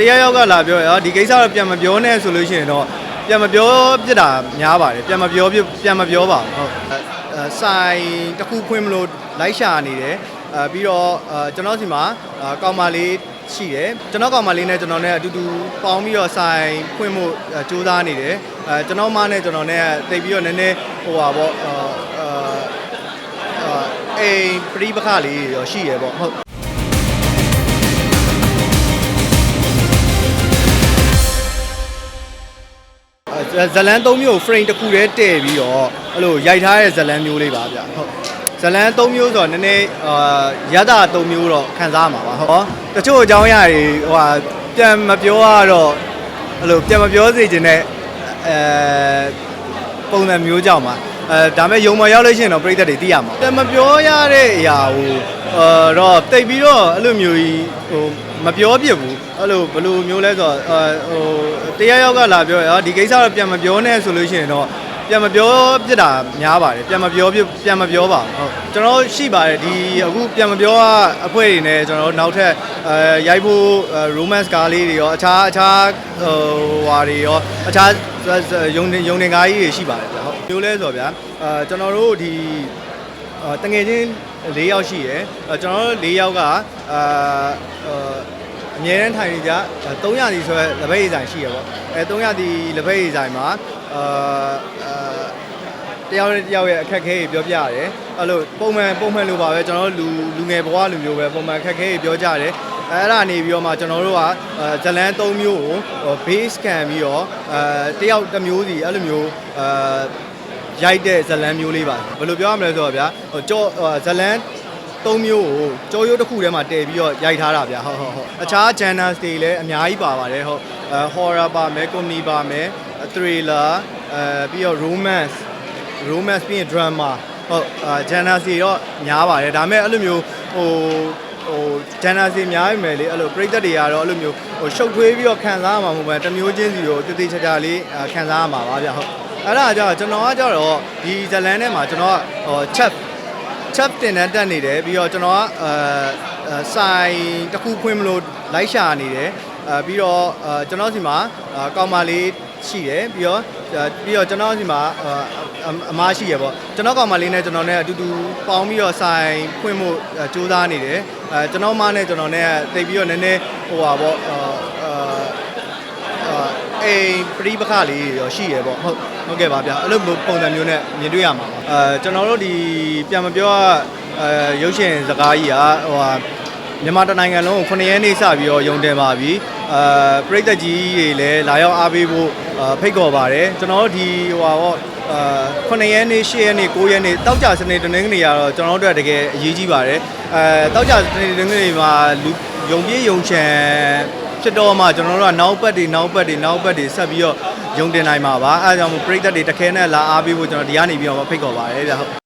တရားရောက်ကလာပြောရဒီကိစ္စတော့ပြန်မပြောနဲ့ဆိုလို့ရှိရင်တော့ပြန်မပြောပြစ်တာများပါတယ်ပြန်မပြောပြပြန်မပြောပါဘူးဟုတ်အဲဆိုင်တစ်ခုဖွင့်မလို့လိုက်ရှာနေတယ်အဲပြီးတော့အဲကျွန်တော်စီမှာအဲကောင်မလေးရှိတယ်ကျွန်တော်ကောင်မလေးနဲ့ကျွန်တော်နဲ့အတူတူပေါင်းပြီးတော့ဆိုင်ဖွင့်မှုစူးစမ်းနေတယ်အဲကျွန်တော်မနဲ့ကျွန်တော်နဲ့တိတ်ပြီးတော့နည်းနည်းဟိုပါပေါ့အဲအဲအိမ်ပြိပခလေးရောရှိရပေါ့ဟုတ် ဇလန်၃မျိုး frame တစ်ခုတည်းတည့်ပြီးတော့အဲ့လိုရိုက်ထားတဲ့ဇလန်မျိုးလေးပါဗျဟုတ်ဇလန်၃မျိုးဆိုတော့နည်းနည်းအာရတာ၃မျိုးတော့ခံစားရမှာပါဟုတ်တချို့အကြောင်းအရာတွေဟိုဟာပြန်မပြောရတော့အဲ့လိုပြန်မပြောစေချင်တဲ့အဲပုံစံမျိုးကြောင့်ပါအဲဒါမဲ့ယုံမရောက်လို့ရှိရင်တော့ပြိသက်တွေသိရမှာပြန်မပြောရတဲ့အရာဟိုအာတော့တိတ်ပြီးတော့အဲ့လိုမျိုးကြီးဟို မပြောပြဘူးအဲ့လိုဘယ်လိုမျိုးလဲဆိုတော့အာဟိုတရားရောက်ကလာပြောရဒီကိစ္စတော့ပြန်မပြောနဲ့ဆိုလို့ရှိရင်တော့ပြန်မပြောပြစ်တာများပါတယ်ပြန်မပြောပြပြန်မပြောပါဘူးဟုတ်ကျွန်တော်ရှိပါတယ်ဒီအခုပြန်မပြောအဖွဲတွေနဲ့ကျွန်တော်နောက်ထပ်အဲရိုက်ဖို့ romance ကားလေးတွေရောအခြားအခြားဟိုဟာတွေရောအခြားယုံတင်ယုံတင်ကားကြီးတွေရှိပါတယ်ဗျဟုတ်မျိုးလဲဆိုတော့ဗျာအဲကျွန်တော်တို့ဒီအာ တငယ်ချင်း၄ယောက်ရှိရယ်အဲကျွန်တော်တို့၄ယောက်ကအာအာအမြဲတမ်းထိုင်နေကြ300ဒီဆိုရဲလက်ဘက်ရည်ဆိုင်ရှိရပေါ့အဲ300ဒီလက်ဘက်ရည်ဆိုင်မှာအာအာတယောက်နဲ့တယောက်ရဲ့အခက်အခဲတွေပြောပြရတယ်အဲ့လိုပုံမှန်ပုံမှန်လိုပါပဲကျွန်တော်တို့လူလူငယ်ဘဝလူမျိုးပဲပုံမှန်အခက်အခဲတွေပြောကြတယ်အဲအဲ့ဒါနေပြီးတော့မှကျွန်တော်တို့ကအဲဇလန်3မျိုးကို base ခံပြီးတော့အဲတယောက်တစ်မျိုးစီအဲ့လိုမျိုးအဲ ရိုက်တဲ့ဇလန်းမျိုးလေးပါဘယ်လိုပြောရမလဲဆိုတော့ဗျာဟိုကြောဟိုဇလန်းသုံးမျိုးကိုကြောရိုးတစ်ခုထဲမှာတည်ပြီးတော့ရိုက်ထားတာဗျာဟုတ်ဟုတ်ဟုတ်အခြား genres တွေလည်းအများကြီးပါပါတယ်ဟုတ်အဲ horror ပါမယ် comedy ပါမယ် thriller အဲပြီးတော့ romance romance ပြီးရင် drama ဟုတ်အဲ genres တွေတော့များပါတယ်ဒါပေမဲ့အဲ့လိုမျိုးဟိုဟို genres တွေများပြီမယ်လေအဲ့လိုပြိသက်တွေကတော့အဲ့လိုမျိုးဟိုရှုပ်ထွေးပြီးတော့ခံစားရမှာမဟုတ်ဘူးတစ်မျိုးချင်းစီကိုတည်တည်ချာချာလေးအဲခံစားရမှာပါဗျာဟုတ် အဲ့ဒါကြောင့်ကျွန်တော်ကကြတော့ဒီဇလန်ထဲမှာကျွန်တော်ကဟို chat chat တင်တန်းတက်နေတယ်ပြီးတော့ကျွန်တော်ကအဲအဲဆိုင်တစ်ခုဖွင့်မလို့လိုက်ရှာနေတယ်အဲပြီးတော့အဲကျွန်တော်စီမှာအဲကောင်မလေးရှိတယ်ပြီးတော့အဲပြီးတော့ကျွန်တော်စီမှာအဲအအမားရှိရပေါ့ကျွန်တော်ကောင်မလေးနဲ့ကျွန်တော်နဲ့အတူတူပေါင်းပြီးတော့ဆိုင်ဖွင့်မှုစူးစမ်းနေတယ်အဲကျွန်တော်မနဲ့ကျွန်တော်နဲ့တိတ်ပြီးတော့နည်းနည်းဟိုပါပေါ့ အဲအဲအာအိမ်ပြိပခလေးရောရှိရပေါ့ဟုတ်ဟုတ်ကဲ့ပါဗျာအဲ့လိုမျိုးပုံစံမျိုးနဲ့မြင်တွေ့ရမှာပါအဲကျွန်တော်တို့ဒီပြန်မပြောရအဲရုပ်ရှင်စကားကြီးကဟိုဟာမြန်မာတိုင်းနိုင်ငံလုံးကို9ရက်နေ့စပြီးတော့ယုံတယ်ပါပြီအဲပြိသက်ကြီးတွေလည်းလာရောက်အားပေးဖို့အာဖိတ်ခေါ်ပါတယ်ကျွန်တော်တို့ဒီဟိုဟာပေါ့အာ9ရက်နေ့10ရက်နေ့9ရက်နေ့တောက်ကြစနေတနင်္ဂနွေကတော့ကျွန်တော်တို့အတွက်တကယ်အရေးကြီးပါတယ်အဲတောက်ကြစနေတနင်္ဂနွေမှာလူယုံပြေးယုံချမ်း ဖြစ်တော့မှကျွန်တော်တို့ကနောက်ပတ်တွေနောက်ပတ်တွေနောက်ပတ်တွေဆက်ပြီးတော့ယုံတင်နိုင်မှာပါအဲဒါကြောင့်မို့ပရိသတ်တွေတခဲနဲ့လာအားပေးဖို့ကျွန်တော်ဒီကနေပြီးတော့ဖိတ်ခေါ်ပါတယ်ဗျဟုတ်